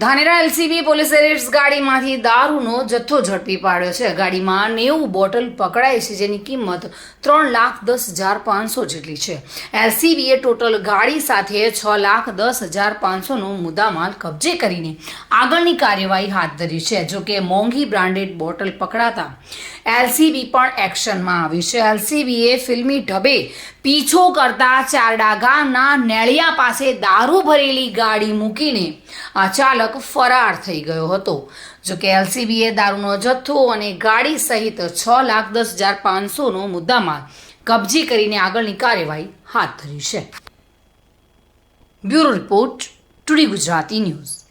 Dhanera LCB પોલીસે raids ગાડીમાંથી દારૂનો જથ્થો ઝડપી પાડ્યો છે. ગાડીમાં નેવું બોટલ પકડાઈ છે, જેની કિંમત ત્રણ લાખ દસ હજાર પાંચસો જેટલી છે. એલસીબીએ ટોટલ ગાડી સાથે છ લાખ દસ હજાર પાંચસોનો મુદ્દામાલ કબજે કરીને આગળની કાર્યવાહી હાથ ધરી છે. જોકે મોંઘી બ્રાન્ડેડ બોટલ પકડાતા એલસીબી પણ એક્શનમાં આવી છે. એલસીબીએ ફિલ્મી ઢબે પીછો કરતા ચારડા ગામના નેળિયા પાસે દારૂ ભરેલી ગાડી મૂકીને આ ચાલક ફરાર થઈ ગયો હતો. જોકે એલસીબીએ દારૂનો જથ્થો અને ગાડી સહિત છ લાખ દસ હજાર પાંચસોનો મુદ્દામાલ કબજે કરીને આગળની કાર્યવાહી હાથ ધરી છે. Bureau report today Gujarati news.